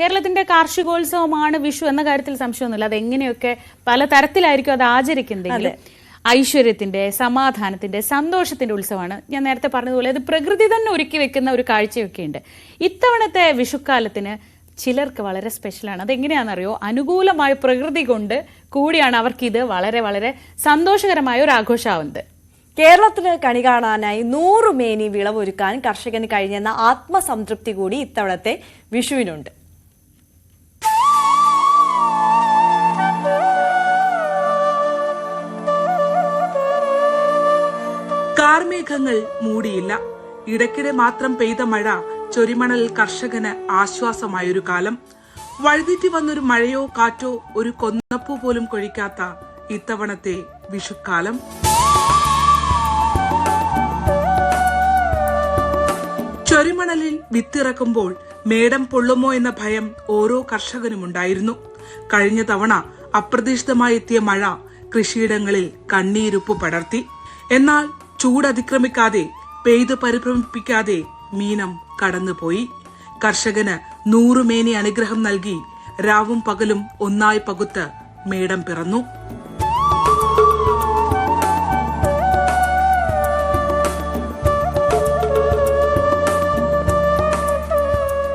കേരളത്തിന്റെ കാർഷികോത്സവമാണ് വിഷു എന്ന കാര്യത്തിൽ സംശയമൊന്നുമില്ല. അത് എങ്ങനെയൊക്കെ പല തരത്തിലായിരിക്കും അത്. ആചരിക്കുന്നതെങ്കിലും ഐശ്വര്യത്തിന്റെ സമാധാനത്തിന്റെ സന്തോഷത്തിന്റെ ഉത്സവമാണ്. ഞാൻ നേരത്തെ പറഞ്ഞതുപോലെ അത് പ്രകൃതി തന്നെ ഒരുക്കി വെക്കുന്ന ഒരു കാഴ്ചയൊക്കെ ഉണ്ട് ഇത്തവണത്തെ വിഷുക്കാലത്തിന് ചിലർക്ക് വളരെ സ്പെഷ്യലാണ് അത് എങ്ങനെയാണെന്നറിയോ അനുകൂലമായ പ്രകൃതി കൊണ്ട് കൂടിയാണ് അവർക്ക് ഇത് വളരെ വളരെ സന്തോഷകരമായ ഒരു ആഘോഷാവുന്നത് കേരളത്തിന് കണി കാണാനായി നൂറ് മേനി വിളവൊരുക്കാൻ കർഷകന് കഴിഞ്ഞെന്ന ആത്മസംതൃപ്തി കൂടി ഇത്തവണത്തെ വിഷുവിനുണ്ട്. കാർമേഘങ്ങൾ മൂടിയില്ല. ഇടയ്ക്കിടെ മാത്രം പെയ്ത മഴ ചൊരിമണൽ കർഷകന് ആശ്വാസമായൊരു കാലം. വഴുതിറ്റി വന്നൊരു മഴയോ കാറ്റോ ഒരു കൊന്നപ്പൂ പോലും കൊഴിക്കാത്ത ഇത്തവണത്തെ വിഷുക്കാലം. ചൊരിമണലിൽ വിത്തിറക്കുമ്പോൾ മേടം പൊള്ളുമോ എന്ന ഭയം ഓരോ കർഷകനുമുണ്ടായിരുന്നു. കഴിഞ്ഞ തവണ അപ്രതീക്ഷിതമായി എത്തിയ മഴ കൃഷിയിടങ്ങളിൽ കണ്ണീരുപ്പ് പടർത്തി. എന്നാൽ ചൂട് അതിക്രമിക്കാതെ പെയ്ത് പരിഭ്രമിപ്പിക്കാതെ മീനം കടന്നുപോയി. കർഷകന് നൂറുമേനി അനുഗ്രഹം നൽകി രാവും പകലും ഒന്നായി പകുത്ത് മേടം പിറന്നു.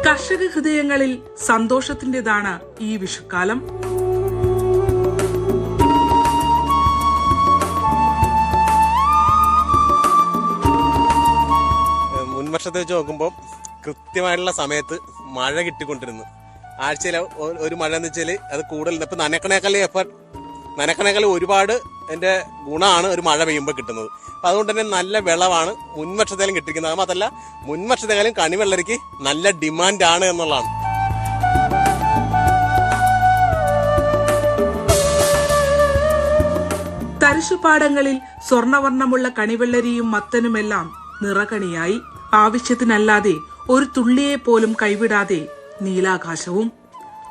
കർഷക ഹൃദയങ്ങളിൽ സന്തോഷത്തിന്റേതാണ് ഈ വിഷുക്കാലം. മുൻവർഷത്തെ വെച്ച് നോക്കുമ്പോൾ കൃത്യമായിട്ടുള്ള സമയത്ത് മഴ കിട്ടിക്കൊണ്ടിരുന്നു. ആഴ്ചയിൽ ഒരു മഴ എന്ന് വെച്ചാൽ അത് കൂടുതൽ ഇപ്പം നനക്കണേക്കാൾ എഫർട്ട് നനക്കണേക്കാൾ ഒരുപാട് എന്റെ ഗുണമാണ് ഒരു മഴ പെയ്യുമ്പോൾ കിട്ടുന്നത്. അപ്പം അതുകൊണ്ട് തന്നെ നല്ല വിളവാണ് മുൻവർഷത്തേലും കിട്ടിയിരിക്കുന്നത്. മാത്രമല്ല മുൻവർഷത്തേക്കാളും കണിവെള്ളരിക്ക് നല്ല ഡിമാൻഡാണ് എന്നുള്ളതാണ്. തരിശുപാടങ്ങളിൽ സ്വർണവർണമുള്ള കണിവെള്ളരിയും മത്തനുമെല്ലാം നിറകണിയായി. ആവശ്യത്തിനല്ലാതെ ഒരു തുള്ളിയെ പോലും കൈവിടാതെ നീലാകാശവും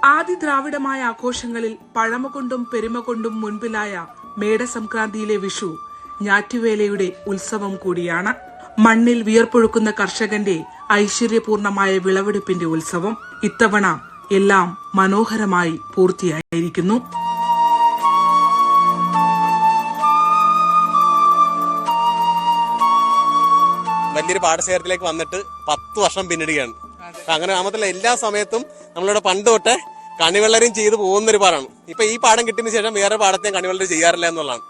ആദി ദ്രാവിഡമായ ആഘോഷങ്ങളിൽ പഴമ കൊണ്ടും പെരുമ കൊണ്ടും മുൻപിലായ മേടസംക്രാന്തിയിലെ വിഷു ഞാറ്റുവേലയുടെ ഉത്സവം കൂടിയാണ്. മണ്ണിൽ വിയർപ്പൊഴുക്കുന്ന കർഷകന്റെ ഐശ്വര്യപൂർണമായ വിളവെടുപ്പിന്റെ ഉത്സവം ഇത്തവണ എല്ലാം മനോഹരമായി പൂർത്തിയായിരിക്കുന്നു. വലിയൊരു പാടശേഖരത്തിലേക്ക് വന്നിട്ട് പത്ത് വർഷം പിന്നിടുകയാണ്. അങ്ങനെ ഗ്രാമത്തിലെ എല്ലാ സമയത്തും നമ്മളിവിടെ പണ്ട് തൊട്ടേ കണിവെള്ളരും ചെയ്തു പോകുന്ന ഒരു പാടാണ്. ഇപ്പൊ ഈ പാടം കിട്ടിയതിന് ശേഷം വേറെ പാടത്തെയും കണിവെള്ളരി ചെയ്യാറില്ല എന്നുള്ളതാണ്.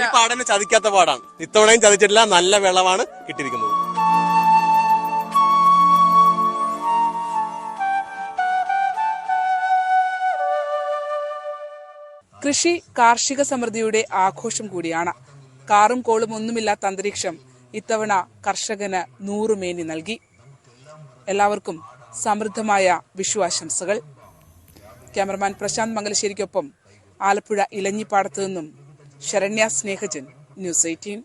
ഈ പാടം ചതിക്കാത്ത പാടാണ്. ഇത്തവണയും ചതിച്ചിട്ടില്ല നല്ല വെള്ളമാണ് കിട്ടിയിരിക്കുന്നത്. കൃഷി കാർഷിക സമൃദ്ധിയുടെ ആഘോഷം കൂടിയാണ്. കാറും കോളും ഒന്നുമില്ലാത്ത അന്തരീക്ഷം ഇത്തവണ കർഷകന് നൂറുമേനി നൽകി. എല്ലാവർക്കും സമൃദ്ധമായ വിഷു ആശംസകൾ ക്യാമറമാൻ പ്രശാന്ത് മംഗലശ്ശേരിക്കൊപ്പം ആലപ്പുഴ ഇലഞ്ഞിപ്പാടത്തു നിന്നും ശരണ്യ സ്നേഹജൻ ന്യൂസ് എയ്റ്റീൻ.